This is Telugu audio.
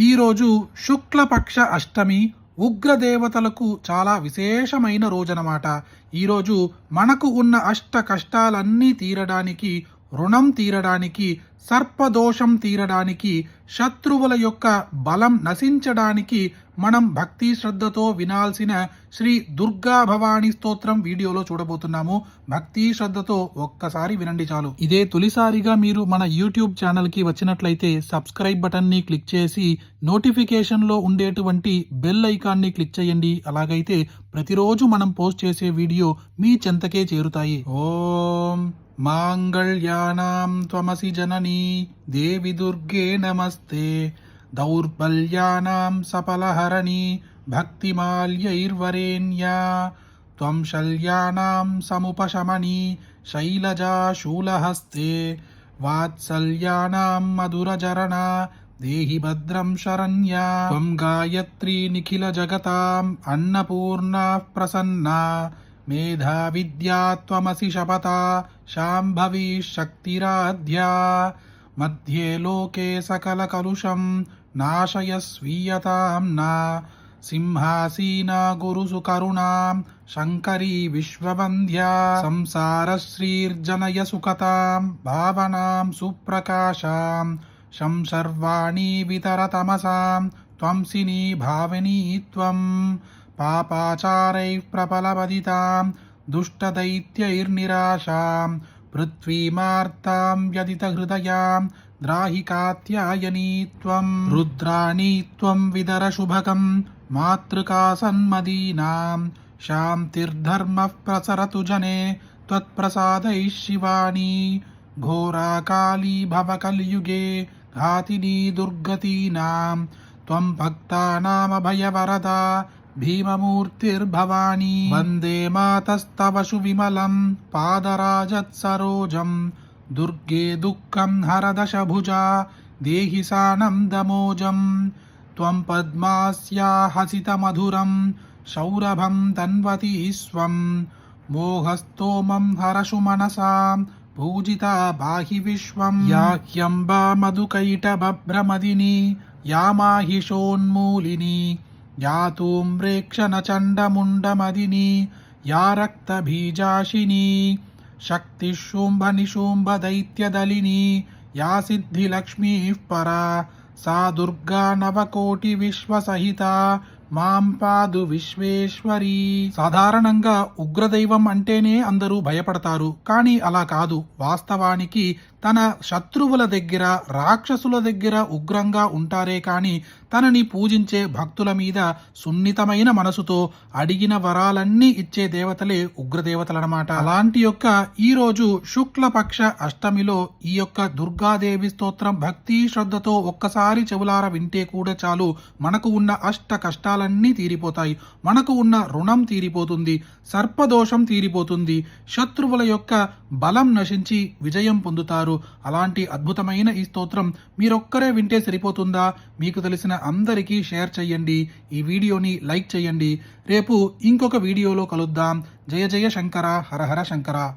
ఈరోజు శుక్లపక్ష అష్టమి ఉగ్రదేవతలకు చాలా విశేషమైన రోజనమాట. ఈరోజు మనకు ఉన్న అష్ట కష్టాలన్నీ తీరడానికి రుణం తీరడానికి సర్పదోషం తీరడానికి శత్రువుల యొక్క బలం నశించడానికి మనం భక్తి శ్రద్ధతో వినాల్సిన శ్రీ దుర్గా భవానీ స్తోత్రం వీడియోలో చూడబోతున్నాము. భక్తి శ్రద్ధతో ఒక్కసారి వినండి చాలు. ఇదే తొలిసారిగా మీరు మన యూట్యూబ్ ఛానల్కి వచ్చినట్లయితే సబ్స్క్రైబ్ బటన్ని క్లిక్ చేసి నోటిఫికేషన్లో ఉండేటువంటి బెల్ ఐకాన్ని క్లిక్ చేయండి. అలాగైతే ప్రతిరోజు మనం పోస్ట్ చేసే వీడియో మీ చెంతకే చేరుతాయి. ఓం మాంగళ్యానాం త్వమసి జనని कल्याणी देवी दुर्गे नमस्ते। दौर्बल्यानां सफलहरणि भक्तिमाल्यैर्वरेण्या। त्वं शल्यानां समुपशमनि शैलजा शूलहस्ते। वात्सल्यानां मधुरचरणा देहि भद्रं शरण्या। त्वं गायत्री निखिलजगताम् अन्नपूर्णाः प्रसन्ना। मेधाविद्या त्वमसि शपथा शाम्भवी शक्तिराध्या। శక్తిరాధ్యా మధ్యే లోకే సకల కలుషం నాశయ స్వీయతాం నా సింహాసీనా గురుసు కరుణాం శంకరీ విశ్వవంద్యా సంసారశ్రీర్జనయ సుఖతాం భావనాం సుప్రకాశాం శం సర్వాణి వితరతమసాం త్వంసిని భావినీ త్వం పాపాచారైः ప్రబలపదితాం దుష్టదైత్యైర్నిరాశాం పృథ్వీమార్తాం వ్యదితహృదయాం ద్రాహి కాత్యాయనీ త్వం రుద్రాణి త్వం విదర శుభకం మాతృకా సన్మదీనాం శాంతిర్ధర్మः ప్రసరతు జనే त्वत्प्रसादैः शिवानी घोराकाली भवकलियुगे घातिनी दुर्गतीनां त्वं भक्तानामभयवरदा भीममूर्तिर्भवानी। वन्दे मातस्तव सुविमलं पादराजत्सरोजं दुर्गे दुःखं हरदशभुजा देहि सानन्दमोजं त्वं पद्मास्या हसितमधुरं सौरभं तन्वती स्वं मोहस्तोमं हरषु मनसां पूजिता बाहि विश्वं या ह्यम्बा मधुकैटबभ्रमदिनी या माहिषोन्मूलिनी యాతూం రేక్షణ చండముండమదిని యా రక్తబీజాషిని శక్తిశూంభ నిశూంభ దైత్యదలిని యా సిద్ధిలక్ష్మీ పరా సా దుర్గా నవకోటి విశ్వసహిత పాదు విశ్వేశ్వరి. సాధారణంగా ఉగ్రదైవం అంటేనే అందరూ భయపడతారు. కానీ అలా కాదు. వాస్తవానికి తన శత్రువుల దగ్గర రాక్షసుల దగ్గర ఉగ్రంగా ఉంటారే కానీ తనని పూజించే భక్తుల మీద సున్నితమైన మనసుతో అడిగిన వరాలన్నీ ఇచ్చే దేవతలే ఉగ్రదేవతలనమాట. అలాంటి యొక్క ఈరోజు శుక్లపక్ష అష్టమిలో ఈ యొక్క దుర్గాదేవి స్తోత్రం భక్తి శ్రద్ధతో ఒక్కసారి చెవులార వింటే కూడా చాలు. మనకు ఉన్న అష్ట కష్టాలు కష్టాలన్నీ తీరిపోతాయి. మనకు ఉన్న రుణం తీరిపోతుంది. సర్పదోషం తీరిపోతుంది. శత్రువుల యొక్క బలం నశించి విజయం పొందుతారు. అలాంటి అద్భుతమైన ఈ స్తోత్రం మీరొక్కరే వింటే సరిపోతుందా? మీకు తెలిసిన అందరికీ షేర్ చేయండి ఈ వీడియోని లైక్ చేయండి రేపు ఇంకొక వీడియోలో కలుద్దాం. జయ జయ శంకర హర హర శంకర.